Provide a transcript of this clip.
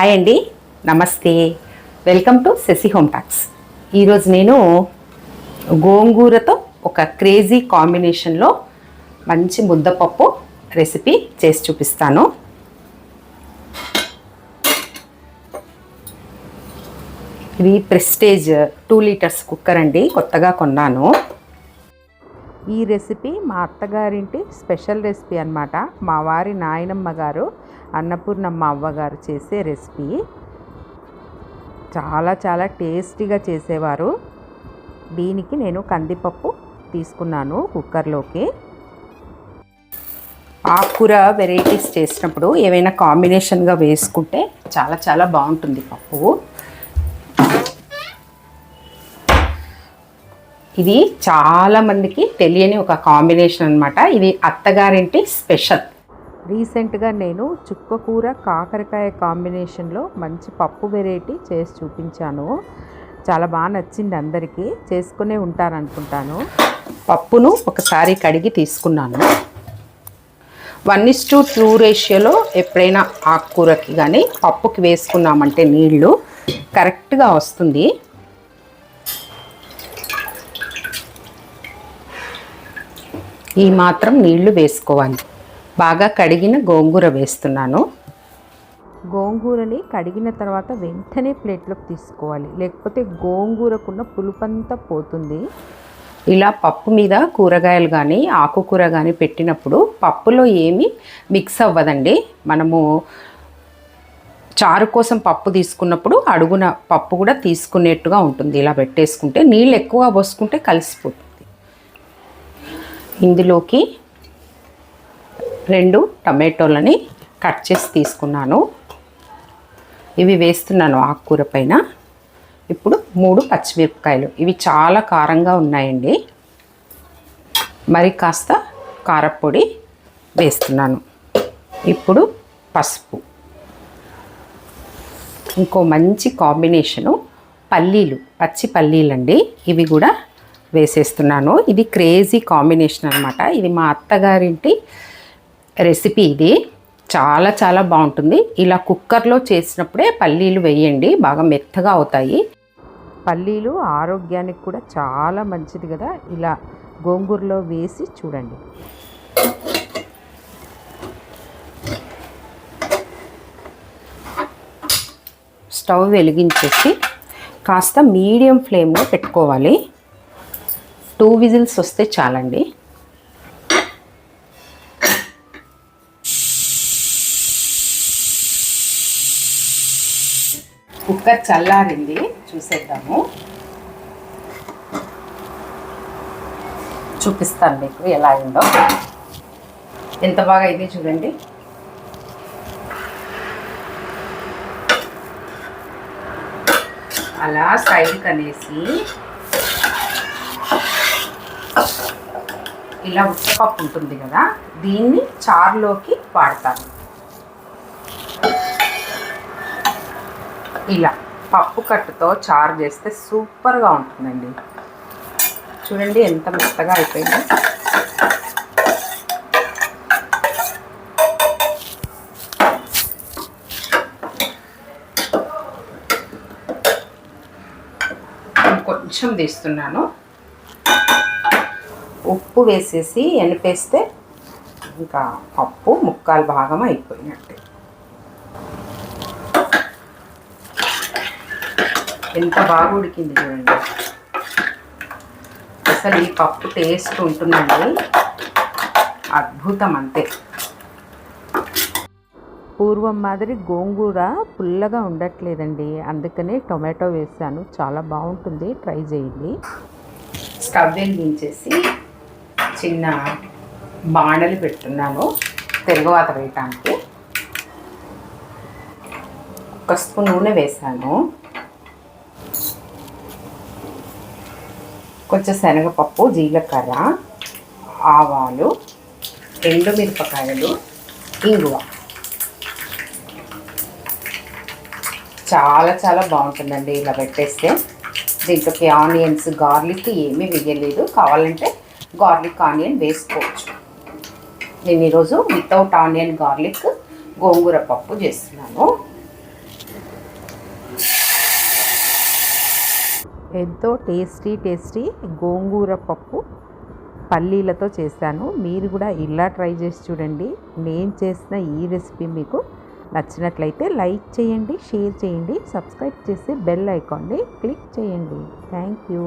Hi అండి. నమస్తే. Welcome to Shashi home talks ఈరోజు నేను గోంగూరతో ఒక క్రేజీ కాంబినేషన్లో మంచి ముద్దపప్పు రెసిపీ చేసి చూపిస్తాను. ఇది ప్రెస్టేజ్ టూ లీటర్స్ కుక్కర్ అండి. కొత్తగా కొన్నాను. ఈ రెసిపీ మా అత్తగారింటి స్పెషల్ రెసిపీ అనమాట మా వారి నాయనమ్మ గారు అన్నపూర్ణమ్మ అవ్వగారు చేసే రెసిపీ చాలా చాలా టేస్టీగా చేసేవారు. దీనికి నేను కందిపప్పు తీసుకున్నాను కుక్కర్లోకి. ఆకుకూర వెరైటీస్ చేసినప్పుడు ఏవైనా కాంబినేషన్గా వేసుకుంటే చాలా చాలా బాగుంటుంది పప్పు. ఇది చాలామందికి తెలియని ఒక కాంబినేషన్ అనమాట ఇది అత్తగారింటి స్పెషల్. రీసెంట్గా నేను చుక్కకూర కాకరకాయ కాంబినేషన్లో మంచి పప్పు వెరైటీ చేసి చూపించాను. చాలా బాగా నచ్చింది అందరికీ. చేసుకునే ఉంటారనుకుంటాను. పప్పును ఒకసారి కడిగి తీసుకున్నాను. వన్ ఇస్ టు టూ రేషియోలో ఎప్పుడైనా ఆకుకూరకి కానీ పప్పుకి వేసుకున్నామంటే నీళ్ళు కరెక్ట్గా వస్తుంది. ఈ మాత్రం నీళ్ళు వేసుకోవాలి. బాగా కడిగిన గోంగూర వేస్తున్నాను. గోంగూరని కడిగిన తర్వాత వెంటనే ప్లేట్లోకి తీసుకోవాలి. లేకపోతే గోంగూరకున్న పులుపంతా పోతుంది. ఇలా పప్పు మీద కూరగాయలు కానీ ఆకుకూర కానీ పెట్టినప్పుడు పప్పులో ఏమీ మిక్స్ అవ్వదండి. మనము చారు కోసం పప్పు తీసుకున్నప్పుడు అడుగున పప్పు కూడా తీసుకునేట్టుగా ఉంటుంది. ఇలా పెట్టేసుకుంటే నీళ్ళు ఎక్కువ పోసుకుంటే కలిసిపోతుంది. ఇందులోకి రెండు టమాటోలని కట్ చేసి తీసుకున్నాను. ఇవి వేస్తున్నాను ఆకుకూర పైన. ఇప్పుడు మూడు పచ్చిమిరపకాయలు. ఇవి చాలా కారంగా ఉన్నాయండి. మరి కాస్త కారపొడి వేస్తున్నాను. ఇప్పుడు పసుపు. ఇంకో మంచి కాంబినేషను పల్లీలు పచ్చి పల్లీలండి. ఇవి కూడా వేసేస్తున్నాను. ఇది క్రేజీ కాంబినేషన్ అనమాట ఇది మా అత్తగారింటి రెసిపీ ఇది. చాలా చాలా బాగుంటుంది. ఇలా కుక్కర్లో చేసినప్పుడే పల్లీలు వేయండి. బాగా మెత్తగా అవుతాయి. పల్లీలు ఆరోగ్యానికి కూడా చాలా మంచిది కదా. ఇలా గోంగూరలో వేసి చూడండి. స్టవ్ వెలిగించేసి కాస్త మీడియం ఫ్లేమ్లో పెట్టుకోవాలి. టూ విజిల్స్ వస్తే చాలండి. కుక్కర్ చల్లారింది. చూసేద్దాము. చూపిస్తాను మీకు ఎలా అయిందో. ఎంత బాగా అయింది చూడండి. అలా సైడ్కి అనేసి. ఇలా ఉత్తపప్పు ఉంటుంది కదా దీన్ని చారులోకి వాడతాను. ఇలా పప్పు కట్టుతో చారు చేస్తే సూపర్గా ఉంటుందండి. చూడండి ఎంత మెత్తగా అయిపోయిందో. కొంచెం తీస్తున్నాను. ఉప్పు వేసేసి ఎనిపేస్తే ఇంకా పప్పు ముక్కాలు భాగం అయిపోయినట్టు. ఎంత బాగా ఉడికింది చూడండి. అసలు ఈ పప్పు టేస్ట్ ఉంటుందండి. అద్భుతం అంతే. పూర్వం మాదిరి గోంగూర పుల్లగా ఉండట్లేదండి. అందుకనే టొమాటో వేసాను. చాలా బాగుంటుంది. ట్రై చేయండి. స్టవ్ వెలిగించేసి చిన్న బాణలు పెట్టున్నాను. తిరుగువాత వేయటానికి ఒక స్పూన్ నూనె వేసాను. కొంచెం శనగపప్పు జీలకర్ర ఆవాలు ఎండుమిరపకాయలు ఇంగువ. చాలా చాలా బాగుంటుందండి ఇలా పెట్టేస్తే. దీంట్లోకి ఆనియన్స్ గార్లిక్ ఏమీ వేయలేదు. కావాలంటే గార్లిక్ ఆనియన్ వేసుకోవచ్చు. నేను ఈరోజు వితౌట్ ఆనియన్ గార్లిక్ గోంగూర పప్పు చేస్తున్నాను. ఎంతో టేస్టీ టేస్టీ గోంగూర పప్పు పల్లీలతో చేశాను. మీరు కూడా ఇలా ట్రై చేసి చూడండి. నేను చేసిన ఈ రెసిపీ మీకు నచ్చినట్లయితే లైక్ చేయండి షేర్ చేయండి సబ్స్క్రైబ్ చేసి బెల్ ఐకాన్ని క్లిక్ చేయండి. Thank you.